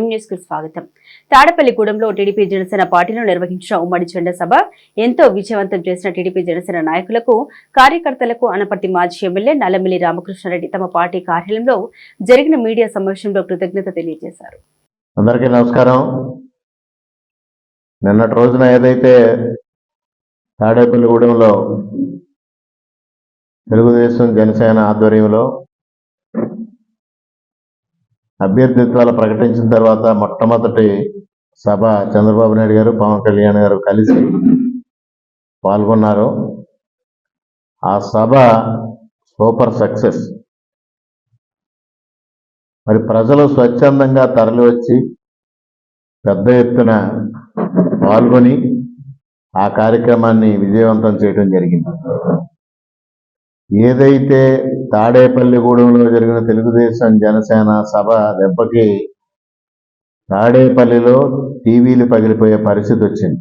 ఎం స్వాగతం. తాడపల్లిగూడెంలో టీడీపీ జనసేన పార్టీలో నిర్వహించిన ఉమ్మడి జెండా సభ ఎంతో విజయవంతం చేసిన టీడీపీ జనసేన నాయకులకు కార్యకర్తలకు అనపర్తి మాజీ ఎమ్మెల్యే నల్లమిల్లి రామకృష్ణారెడ్డి తమ పార్టీ కార్యాలయంలో జరిగిన మీడియా సమావేశంలో కృతజ్ఞత తెలియజేశారు. అందరికీ నమస్కారం. నిన్నటి రోజున ఏదైతే తాడేపల్లిగూడెంలో తెలుగుదేశం జనసేన ఆధ్వర్యంలో అభ్యర్థిత్వాలు ప్రకటించిన తర్వాత మొట్టమొదటి సభ చంద్రబాబు నాయుడు గారు పవన్ కళ్యాణ్ గారు కలిసి పాల్గొన్నారు. ఆ సభ సూపర్ సక్సెస్. మరి ప్రజలు స్వచ్ఛందంగా తరలి వచ్చి పెద్ద ఎత్తున పాల్గొని ఆ కార్యక్రమాన్ని విజయవంతం చేయడం జరిగింది. ఏదైతే తాడేపల్లిగూడెంలో జరిగిన తెలుగుదేశం జనసేన సభ దెబ్బకి తాడేపల్లిలో టీవీలు పగిలిపోయే పరిస్థితి వచ్చింది.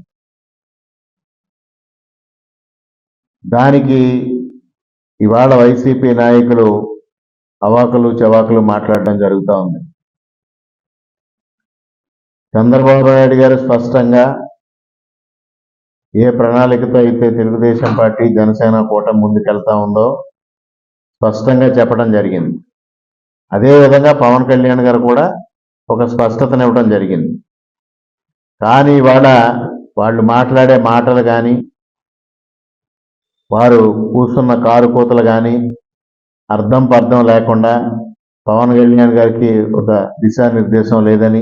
దానికి ఇవాళ వైసీపీ నాయకులు అవాకులు చవాకులు మాట్లాడడం జరుగుతూ ఉంది. చంద్రబాబు నాయుడు గారు స్పష్టంగా ఏ ప్రణాళికతో అయితే తెలుగుదేశం పార్టీ జనసేన కూటమి ముందుకెళ్తా ఉందో స్పష్టంగా చెప్పడం జరిగింది. అదేవిధంగా పవన్ కళ్యాణ్ గారు కూడా ఒక స్పష్టతనివ్వడం జరిగింది. కానీ ఇవాళ వాళ్ళు మాట్లాడే మాటలు కానీ వారు కూర్చున్న కారు కూతలు కానీ అర్థం పర్థం లేకుండా పవన్ కళ్యాణ్ గారికి ఒక దిశానిర్దేశం లేదని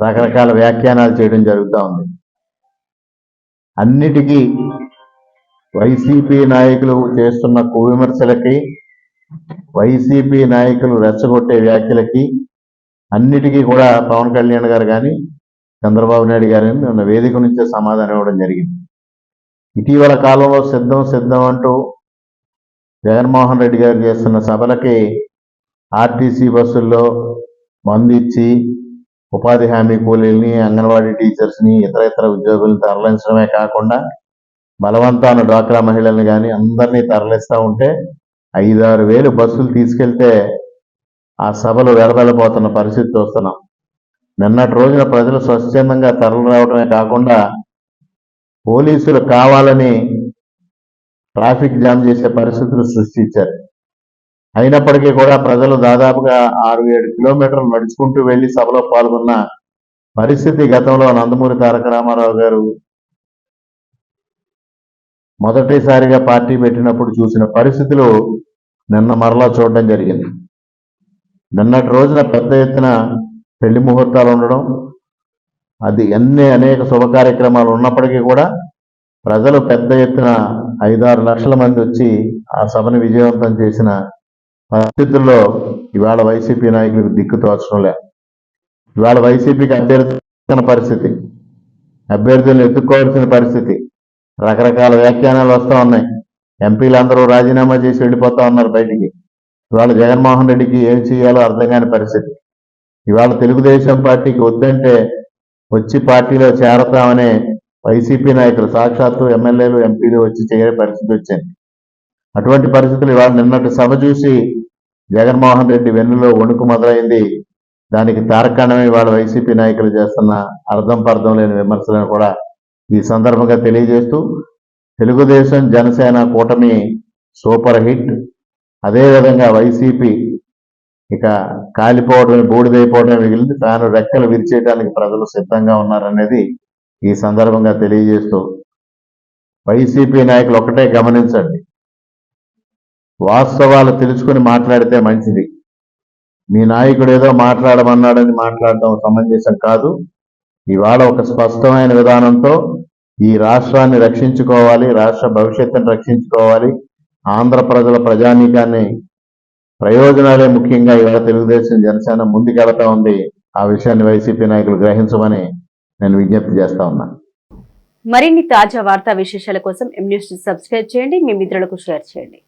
రకరకాల వ్యాఖ్యానాలు చేయడం జరుగుతూ ఉంది. అన్నిటికీ వైసీపీ నాయకులు చేస్తున్న కువిమర్శలకి వైసీపీ నాయకులు రెచ్చగొట్టే వ్యాఖ్యలకి అన్నిటికీ కూడా పవన్ కళ్యాణ్ గారు కానీ చంద్రబాబు నాయుడు గారు నిన్న వేదిక నుంచే సమాధానం ఇవ్వడం జరిగింది. ఇటీవల కాలంలో సిద్ధం సిద్ధం అంటూ జగన్మోహన్ రెడ్డి గారు చేస్తున్న సభలకి ఆర్టీసీ బస్సుల్లో మందిచ్చి ఉపాధి హామీ కూలీల్ని అంగన్వాడీ టీచర్స్ని ఇతర ఇతర ఉద్యోగులను తరలించడమే కాకుండా బలవంతాన డ్వాక్రా మహిళల్ని కానీ అందరినీ తరలిస్తూ ఉంటే ఐదారు వేలు బస్సులు తీసుకెళ్తే ఆ సభలు వెరదలపోతున్న పరిస్థితి చూస్తున్నాం. నిన్నటి రోజున ప్రజలు స్వచ్ఛందంగా తరలి రావడమే కాకుండా పోలీసులు కావాలని ట్రాఫిక్ జామ్ చేసే పరిస్థితులు సృష్టించారు. అయినప్పటికీ కూడా ప్రజలు దాదాపుగా ఆరు ఏడు కిలోమీటర్లు నడుచుకుంటూ వెళ్ళి సభలో పాల్గొన్న పరిస్థితి గతంలో నందమూరి తారక రామారావు గారు మొదటిసారిగా పార్టీ పెట్టినప్పుడు చూసిన పరిస్థితులు నిన్న మరలా చూడడం జరిగింది. నిన్నటి రోజున పెద్ద ఎత్తున పెళ్ళి ముహూర్తాలు ఉండడం అది ఎన్ని అనేక శుభ కార్యక్రమాలు ఉన్నప్పటికీ కూడా ప్రజలు పెద్ద ఎత్తున ఐదారు లక్షల మంది వచ్చి ఆ సభను విజయవంతం చేసిన పరిస్థితుల్లో ఇవాళ వైసీపీ నాయకులకు దిక్కు తోచడం లే. ఇవాళ వైసీపీకి అభ్యర్థిన పరిస్థితి అభ్యర్థులను ఎత్తుక్కోవాల్సిన పరిస్థితి రకరకాల వ్యాఖ్యానాలు వస్తూ ఉన్నాయి. ఎంపీలు అందరూ రాజీనామా చేసి వెళ్ళిపోతా ఉన్నారు బయటికి. ఇవాళ జగన్మోహన్ రెడ్డికి ఏం చేయాలో అర్థం కాని పరిస్థితి. ఇవాళ తెలుగుదేశం పార్టీకి వద్దంటే వచ్చి పార్టీలో చేరతామనే వైసీపీ నాయకులు సాక్షాత్తు ఎమ్మెల్యేలు ఎంపీలు వచ్చి చేయే పరిస్థితి వచ్చింది. అటువంటి పరిస్థితులు ఇవాళ నిన్నటి సభ చూసి జగన్మోహన్ రెడ్డి వెన్నులో వణుకు మొదలైంది. దానికి తారకాణమే ఇవాళ వైసీపీ నాయకులు చేస్తున్న అర్థం పర్థం లేని విమర్శలను కూడా ఈ సందర్భంగా తెలియజేస్తూ తెలుగుదేశం జనసేన కూటమి సూపర్ హిట్. అదేవిధంగా వైసీపీ ఇక కాలిపోవడమే బూడిదైపోవడమే మిగిలింది. తాను రెక్కలు విరిచేయడానికి ప్రజలు సిద్ధంగా ఉన్నారనేది ఈ సందర్భంగా తెలియజేస్తూ వైసీపీ నాయకులు ఒకటే గమనించండి. వాస్తవాలు తెలుసుకుని మాట్లాడితే మంచిది. మీ నాయకుడు ఏదో మాట్లాడమన్నాడని మాట్లాడడం సమంజసం కాదు. ఇవాళ ఒక స్పష్టమైన విధానంతో ఈ రాష్ట్రాన్ని రక్షించుకోవాలి రాష్ట్ర భవిష్యత్తును రక్షించుకోవాలి. ఆంధ్ర ప్రజల ప్రజానీకాన్ని ప్రయోజనాలే ముఖ్యంగా ఇవాళ తెలుగుదేశం జనసేన ముందుకెళ్తా ఉంది. ఆ విషయాన్ని వైసీపీ నాయకులు గ్రహించమని నేను విజ్ఞప్తి చేస్తా ఉన్నా. మరిన్ని తాజా వార్తా విశేషాల కోసం ఎం న్యూస్ సబ్స్క్రైబ్ చేయండి. మీ మిత్రులకు షేర్ చేయండి.